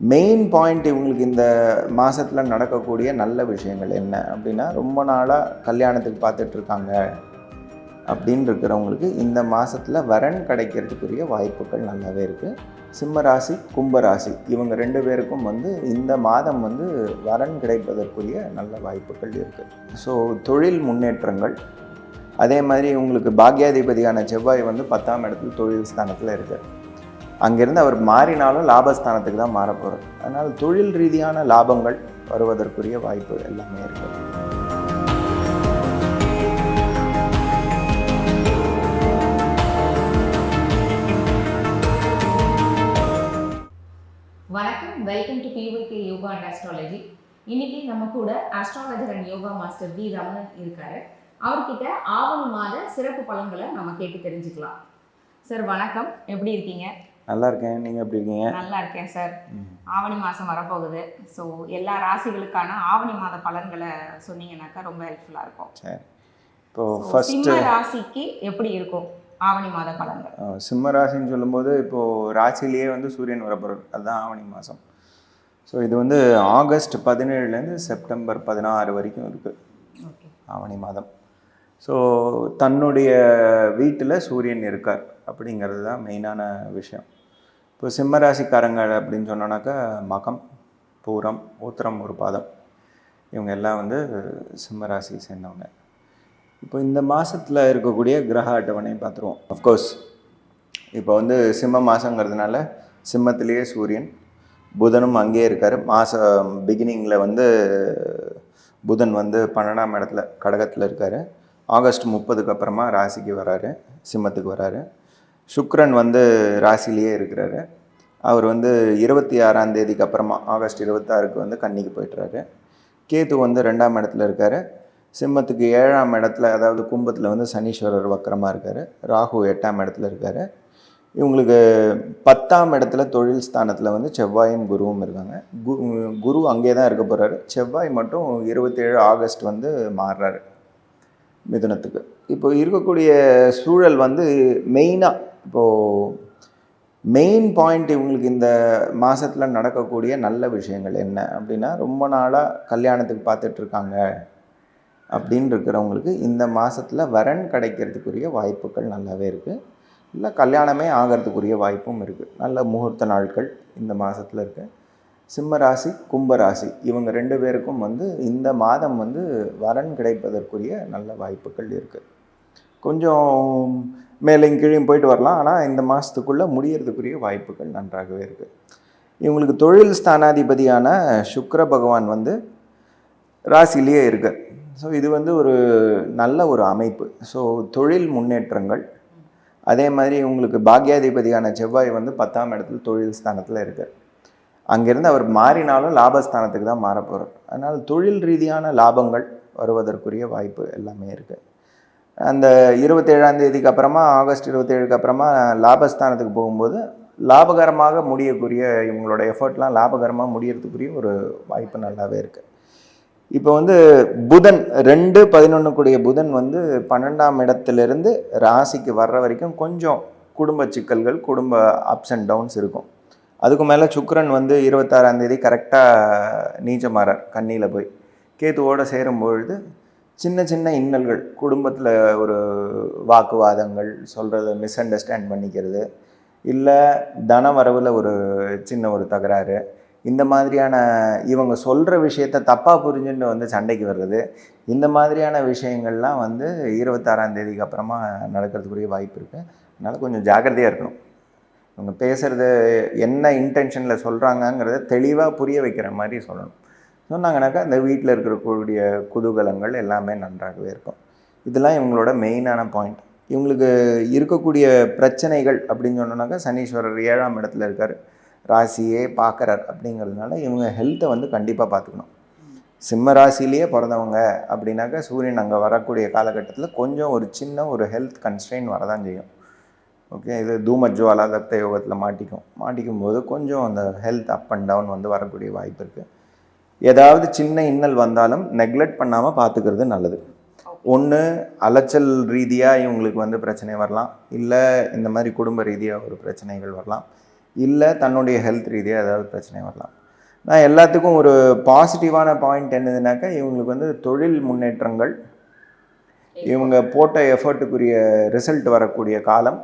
Main point இவங்களுக்கு இந்த மாதத்தில் நடக்கக்கூடிய நல்ல விஷயங்கள் என்ன அப்படின்னா ரொம்ப நாளாக கல்யாணத்துக்கு பார்த்துட்ருக்காங்க அப்படின்னு இருக்கிறவங்களுக்கு இந்த மாதத்தில் வரன் கிடைக்கிறதுக்குரிய வாய்ப்புகள் நல்லாவே இருக்குது சிம்மராசி கும்பராசி இவங்க ரெண்டு பேருக்கும் வந்து இந்த மாதம் வந்து வரன் கிடைப்பதற்குரிய நல்ல வாய்ப்புகள் இருக்குது ஸோ தொழில் முன்னேற்றங்கள் அதே மாதிரி உங்களுக்கு பாக்யாதிபதியான செவ்வாய் வந்து பத்தாம் இடத்துல தொழில் ஸ்தானத்தில் இருக்குது அங்கேருந்து அவர் மாறினாலும் லாபஸ்தானத்துக்கு தான் மாற போகிறார் அதனால் தொழில் ரீதியான லாபங்கள் வருவதற்குரிய வாய்ப்பு எல்லாமே இருக்குது. வணக்கம். Welcome to P O K yoga and astrology இன்னைக்கு நம்ம கூட astrologer and yoga master V Ramanan இருக்காரு. அவர்கிட்ட ஆவணி மாத சிறப்பு பலன்களை நம்ம கேட்டு தெரிஞ்சுக்கலாம். சார் வணக்கம். எப்படி இருக்கீங்க? நல்லா இருக்கேன் நீங்கள் எப்படி இருக்கீங்க? நல்லா இருக்கேன் சார். ஆவணி மாதம் வரப்போகுது. ஸோ எல்லா ராசிகளுக்கான ஆவணி மாத பலன்களை சொன்னீங்கன்னாக்கா ரொம்ப ஹெல்ப்ஃபுல்லாக இருக்கும். சரி. ஃபஸ்ட்டு சிம்ம ராசிக்கு எப்படி இருக்கும் ஆவணி மாத பலன்கள்? சிம்ம ராசின்னு சொல்லும்போது இப்போது ராசிலேயே வந்து சூரியன் வரப்போகிறார் அதுதான் ஆவணி மாதம் ஸோ இது வந்து ஆகஸ்ட் பதினேழுலேருந்து செப்டம்பர் பதினாறு வரைக்கும் இருக்குது ஆவணி மாதம். ஸோ தன்னுடைய வீட்டில் சூரியன் இருக்கார் அப்படிங்கிறது தான் மெயினான விஷயம். இப்போ சிம்மராசிக்காரங்க அப்படின்னு சொன்னோன்னாக்கா மகம் பூரம் ஊத்திரம் ஒரு பாதம். இவங்க எல்லாம் வந்து சிம்மராசி சேர்ந்தவங்க. இப்போ இந்த மாதத்தில் இருக்கக்கூடிய கிரக அட்டவணை பார்த்துருவோம். அஃப்கோர்ஸ் இப்போ வந்து சிம்ம மாதங்கிறதுனால சிம்மத்திலேயே சூரியன் புதனும் அங்கேயே இருக்கார். மாதம் பிகினிங்கில் வந்து புதன் வந்து பன்னெண்டாம் இடத்துல கடகத்தில் இருக்கார். ஆகஸ்ட் முப்பதுக்கு அப்புறமா ராசிக்கு வராரு சிம்மத்துக்கு வராரு. சுக்ரன் வந்து ராசிலேயே இருக்கிறாரு. அவர் வந்து இருபத்தி ஆறாம் தேதிக்கு அப்புறமா ஆகஸ்ட் இருபத்தாறுக்கு வந்து கன்னிக்கு போயிட்டுறாரு. கேது வந்து ரெண்டாம் இடத்துல இருக்கார். சிம்மத்துக்கு ஏழாம் இடத்துல அதாவது கும்பத்தில் வந்து சனீஸ்வரர் வக்கரமாக இருக்கார். ராகு எட்டாம் இடத்துல இருக்கார். இவங்களுக்கு பத்தாம் இடத்துல தொழில் ஸ்தானத்தில் வந்து செவ்வாயும் குருவும் இருக்காங்க. கு குரு அங்கே தான் இருக்க போகிறாரு செவ்வாய் மட்டும் இருபத்தேழு ஆகஸ்ட் வந்து மாறுறாரு மிதுனத்துக்கு. இப்போ இருக்கக்கூடிய சூழல் வந்து மெயினாக இப்போது மெயின் பாயிண்ட் இவங்களுக்கு இந்த மாதத்தில் நடக்கக்கூடிய நல்ல விஷயங்கள் என்ன? அப்படின்னா ரொம்ப நாளாக கல்யாணத்துக்கு பார்த்துட்ருக்காங்க அப்படின்னு இருக்கிறவங்களுக்கு இந்த மாதத்தில் வரன் கிடைக்கிறதுக்குரிய வாய்ப்புகள் நல்லாவே இருக்குது இல்லை கல்யாணமே ஆகிறதுக்குரிய வாய்ப்பும் இருக்குது நல்ல முகூர்த்த நாட்கள் இந்த மாதத்தில் இருக்குது சிம்மராசி ராசி இவங்க ரெண்டு பேருக்கும் வந்து இந்த மாதம் வந்து வரன் கிடைப்பதற்குரிய நல்ல வாய்ப்புகள் இருக்குது கொஞ்சம் மேலேயும் கீழையும் போயிட்டு வரலாம். ஆனால் இந்த மாதத்துக்குள்ளே முடியறதுக்குரிய வாய்ப்புகள் நன்றாகவே இருக்குது இவங்களுக்கு தொழில் ஸ்தானாதிபதியான சுக்கர பகவான் வந்து ராசிலேயே இருக்கார். ஸோ இது வந்து ஒரு நல்ல ஒரு அமைப்பு. ஸோ தொழில் முன்னேற்றங்கள். அதே மாதிரி இவங்களுக்கு பாக்யாதிபதியான செவ்வாய் வந்து பத்தாம் இடத்துல தொழில் ஸ்தானத்தில் இருக்கார். அங்கேருந்து அவர் மாறினாலும் லாபஸ்தானத்துக்கு தான் மாற போகிறார் அதனால் தொழில் ரீதியான லாபங்கள் வருவதற்குரிய வாய்ப்பு எல்லாமே இருக்குது அந்த இருபத்தேழாம் தேதிக்கு அப்புறமா ஆகஸ்ட் இருபத்தேழுக்கு அப்புறமா லாபஸ்தானத்துக்கு போகும்போது லாபகரமாக முடியக்கூடிய இவங்களோட எஃபர்ட்லாம் லாபகரமாக முடியறதுக்குரிய ஒரு வாய்ப்பு நல்லாவே இருக்குது இப்போ வந்து புதன் ரெண்டு பதினொன்று கூடிய புதன் வந்து பன்னெண்டாம் இடத்துலேருந்து ராசிக்கு வர்ற வரைக்கும் கொஞ்சம் குடும்ப சிக்கல்கள் குடும்ப அப்ஸ் அண்ட் டவுன்ஸ் இருக்கும். அதுக்கு மேலே சுக்கரன் வந்து இருபத்தாறாந்தேதி கரெக்டாக நீச்சமாறார் கண்ணியில் போய். கேத்துவோடு சேரும்பொழுது சின்ன சின்ன இன்னல்கள் குடும்பத்தில் ஒரு வாக்குவாதங்கள் சொல்கிறத மிஸ் அண்டர்ஸ்டாண்ட் பண்ணிக்கிறது இல்லை தன வரவில் ஒரு சின்ன ஒரு தகராறு இந்த மாதிரியான இவங்க சொல்கிற விஷயத்த தப்பாக புரிஞ்சுட்டு வந்து சண்டைக்கு வர்றது இந்த மாதிரியான விஷயங்கள்லாம் வந்து இருபத்தாறாம் தேதிக்கு அப்புறமா நடக்கிறதுக்குரிய வாய்ப்பு இருக்குது அதனால் கொஞ்சம் ஜாக்கிரதையாக இருக்கணும். இவங்க பேசுகிறது என்ன இன்டென்ஷனில் சொல்கிறாங்கங்கிறத தெளிவாக புரிய வைக்கிற மாதிரி சொல்லணும். சொன்னாங்கனாக்கா இந்த வீட்டில் இருக்கக்கூடிய குதூகலங்கள் எல்லாமே நன்றாகவே இருக்கும். இதெல்லாம் இவங்களோட மெயினான பாயிண்ட். இவங்களுக்கு இருக்கக்கூடிய பிரச்சனைகள் அப்படின்னு சொன்னோன்னாக்கா சனீஸ்வரர் ஏழாம் இடத்துல இருக்கார். ராசியே பார்க்குறார் அப்படிங்கிறதுனால இவங்க ஹெல்த்தை வந்து கண்டிப்பாக பார்த்துக்கணும். சிம்ம ராசிலேயே பிறந்தவங்க அப்படின்னாக்கா சூரியன் அங்கே வரக்கூடிய காலகட்டத்தில் கொஞ்சம் ஒரு சின்ன ஒரு ஹெல்த் கன்ஸ்ட்ரெயின் வரதான் செய்யும். ஓகே இது தூமஜ்வாலா தப்த யோகத்தில் மாட்டிக்கும். மாட்டிக்கும் போது கொஞ்சம் அந்த ஹெல்த் அப் அண்ட் டவுன் வந்து வரக்கூடிய வாய்ப்பு இருக்குது ஏதாவது சின்ன இன்னல் வந்தாலும் நெக்லெக்ட் பண்ணாமல் பார்த்துக்கிறது நல்லது. ஒன்று அலைச்சல் ரீதியாக இவங்களுக்கு வந்து பிரச்சனை வரலாம். இல்லை இந்த மாதிரி குடும்ப ரீதியாக ஒரு பிரச்சனைகள் வரலாம். இல்லை தன்னுடைய ஹெல்த் ரீதியாக ஏதாவது பிரச்சனை வரலாம். நான் எல்லாத்துக்கும் ஒரு பாசிட்டிவான பாயிண்ட் என்னதுனாக்கா இவங்களுக்கு வந்து தொழில் முன்னேற்றங்கள் இவங்க போட்ட எஃபர்ட்டுக்குரிய ரிசல்ட் வரக்கூடிய காலம்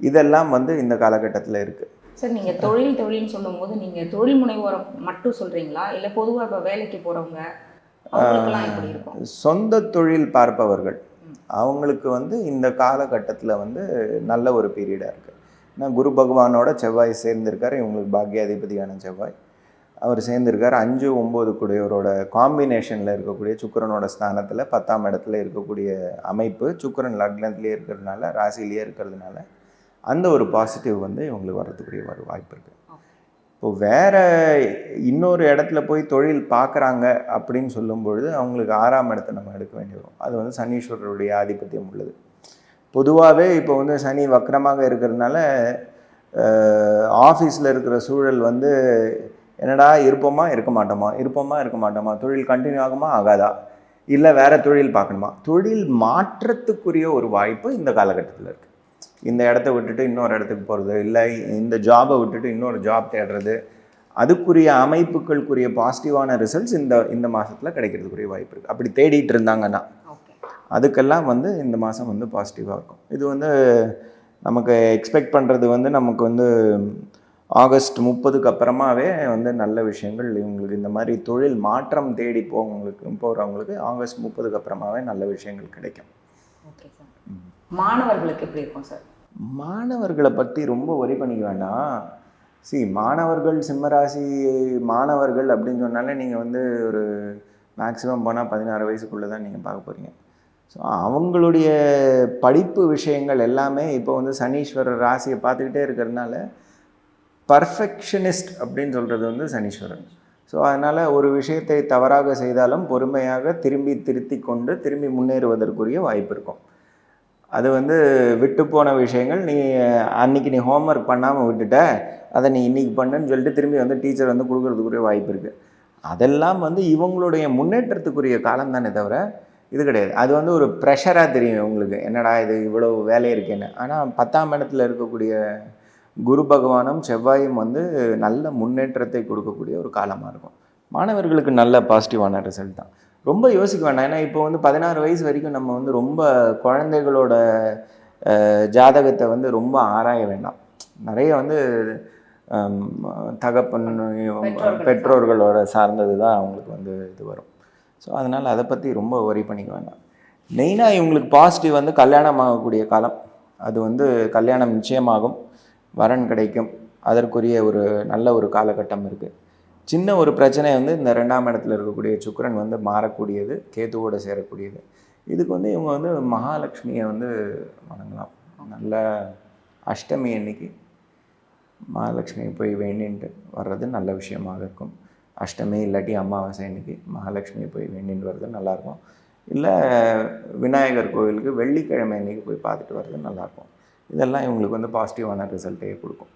இதெல்லாம் வந்து இந்த காலகட்டத்தில் இருக்குது சார் நீங்கள் தொழில் தொழில்னு சொல்லும்போது நீங்கள் தொழில் முனைவோரை மட்டும் சொல்கிறீங்களா இல்லை பொதுவாக இப்போ வேலைக்கு போகிறவங்க சொந்த தொழில் பார்ப்பவர்கள். அவங்களுக்கு வந்து இந்த காலகட்டத்தில் வந்து நல்ல ஒரு பீரியடாக இருக்குது ஏன்னா குரு பகவானோட செவ்வாய் சேர்ந்திருக்காரு இவங்களுக்கு பாக்யாதிபதியான செவ்வாய். அவர் சேர்ந்திருக்காரு அஞ்சு ஒம்பது கூடியவரோட காம்பினேஷனில் இருக்கக்கூடிய சுக்கிரனோட ஸ்தானத்தில் பத்தாம் இடத்துல இருக்கக்கூடிய அமைப்பு. சுக்கிரன் லக்னத்திலே இருக்கிறதுனால ராசியிலேயே இருக்கிறதுனால அந்த ஒரு பாசிட்டிவ் வந்து இவங்களுக்கு வர்றதுக்குரிய ஒரு வாய்ப்பு இருக்குது இப்போ வேற இன்னொரு இடத்துல போய் தொழில் பார்க்குறாங்க அப்படின்னு சொல்லும் பொழுது அவங்களுக்கு ஆறாம் இடத்தை நம்ம எடுக்க வேண்டி வரும். அது வந்து சனீஸ்வரருடைய ஆதிபத்தியம் உள்ளது. பொதுவாகவே இப்போ வந்து சனி வக்கரமாக இருக்கிறதுனால ஆஃபீஸில் இருக்கிற சூழல் வந்து என்னடா இருப்போமா இருக்க மாட்டோமா இருப்போமா இருக்க மாட்டோமா தொழில் கண்டினியூ ஆகுமா ஆகாதா? இல்லை வேறு தொழில் பார்க்கணுமா? தொழில் மாற்றத்துக்குரிய ஒரு வாய்ப்பு இந்த காலகட்டத்தில் இருக்குது இந்த இடத்த விட்டுட்டு இன்னொரு இடத்துக்கு போகிறது இல்லை இந்த ஜாபை விட்டுட்டு இன்னொரு ஜாப் தேடுறது. அதுக்குரிய அமைப்புகளுக்குரிய பாசிட்டிவான ரிசல்ட்ஸ் இந்த இந்த மாதத்தில் கிடைக்கிறதுக்குரிய வாய்ப்பு இருக்குது அப்படி தேடிட்டு இருந்தாங்கன்னா அதுக்கெல்லாம் வந்து இந்த மாதம் வந்து பாசிட்டிவாக இருக்கும். இது வந்து நமக்கு எக்ஸ்பெக்ட் பண்ணுறது வந்து நமக்கு வந்து ஆகஸ்ட் முப்பதுக்கு அப்புறமாவே வந்து நல்ல விஷயங்கள் இவங்களுக்கு இந்த மாதிரி தொழில் மாற்றம் தேடி போகிறவங்களுக்கு போகிறவங்களுக்கு ஆகஸ்ட் முப்பதுக்கு அப்புறமாவே நல்ல விஷயங்கள் கிடைக்கும். Okay sir. மாணவர்களுக்கு எப்படி இருக்கும் சார்? மாணவர்களை பற்றி ரொம்ப ஒரி பண்ணிக்க வேண்டாம். சி மாணவர்கள் சிம்மராசி மாணவர்கள் அப்படின்னு சொன்னாலே நீங்கள் வந்து ஒரு மேக்ஸிமம் போனால் பதினாறு வயசுக்குள்ளே தான் நீங்கள் பார்க்க போகிறீங்க ஸோ அவங்களுடைய படிப்பு விஷயங்கள் எல்லாமே இப்போ வந்து சனீஸ்வரர் ராசியை பார்த்துக்கிட்டே இருக்கிறதுனால பர்ஃபெக்ஷனிஸ்ட் அப்படின்னு சொல்கிறது வந்து சனீஸ்வரன் ஸோ அதனால் ஒரு விஷயத்தை தவறாக செய்தாலும் பொறுமையாக திரும்பி திருத்தி கொண்டு திரும்பி முன்னேறுவதற்குரிய வாய்ப்பு இருக்கும். அது வந்து விட்டு போன விஷயங்கள் நீ அன்னைக்கு நீ ஹோம்ஒர்க் பண்ணாமல் விட்டுட்ட அதை நீ இன்றைக்கி பண்ணுன்னு சொல்லிட்டு திரும்பி வந்து டீச்சர் வந்து கொடுக்குறதுக்குரிய வாய்ப்பு இருக்குது அதெல்லாம் வந்து இவங்களுடைய முன்னேற்றத்துக்குரிய காலம் தானே தவிர இது கிடையாது. அது வந்து ஒரு ப்ரெஷராக தெரியும் உங்களுக்கு என்னடா இது இவ்வளோ வேலை இருக்கேன்னு. ஆனால் பத்தாம் இடத்துல இருக்கக்கூடிய குரு பகவானும் செவ்வாயும் வந்து நல்ல முன்னேற்றத்தை கொடுக்கக்கூடிய ஒரு காலமாக இருக்கும். மாணவர்களுக்கு நல்ல பாசிட்டிவான ரிசல்ட் தான். ரொம்ப யோசிக்க வேண்டாம். ஏன்னா இப்போ வந்து பதினாறு வயசு வரைக்கும் நம்ம வந்து ரொம்ப குழந்தைகளோட ஜாதகத்தை வந்து ரொம்ப ஆராய வேண்டாம். நிறைய வந்து தகப்பன் பெற்றோர்கள் பெற்றோர்களோட சார்ந்தது தான் அவங்களுக்கு வந்து இது வரும். ஸோ அதனால் அதை பற்றி ரொம்ப worry பண்ணிக்க வேண்டாம். மெயினாக இவங்களுக்கு பாசிட்டிவ் வந்து கல்யாணம் ஆகக்கூடிய காலம். அது வந்து கல்யாணம் நிச்சயமாகும். வரன் கிடைக்கும். அதற்குரிய ஒரு நல்ல ஒரு காலகட்டம் இருக்குது சின்ன ஒரு பிரச்சனை வந்து இந்த ரெண்டாம் இடத்துல இருக்கக்கூடிய சுக்கிரன் வந்து மாறக்கூடியது கேதுவோட சேரக்கூடியது. இதுக்கு வந்து இவங்க வந்து மகாலட்சுமியை வந்து வணங்கலாம். நல்ல அஷ்டமி அன்னைக்கு மகாலட்சுமியை போய் வேண்டின்ட்டு வர்றது நல்ல விஷயமாக இருக்கும். அஷ்டமி இல்லாட்டி அமாவாசை அன்னைக்கு மகாலட்சுமியை போய் வேண்டிட்டு வர்றது நல்லாயிருக்கும். இல்லை விநாயகர் கோவிலுக்கு வெள்ளிக்கிழமை அன்னைக்கு போய் பார்த்துட்டு வர்றது நல்லாயிருக்கும். இதெல்லாம் இவங்களுக்கு வந்து பாசிட்டிவான ரிசல்ட்டே கொடுக்கும்.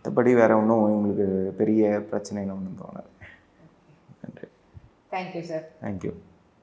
மற்றபடி வேறு ஒன்றும் இவங்களுக்கு பெரிய பிரச்சனைன்னு ஒன்றும் தோணாது. நன்றி. Thank you sir thank you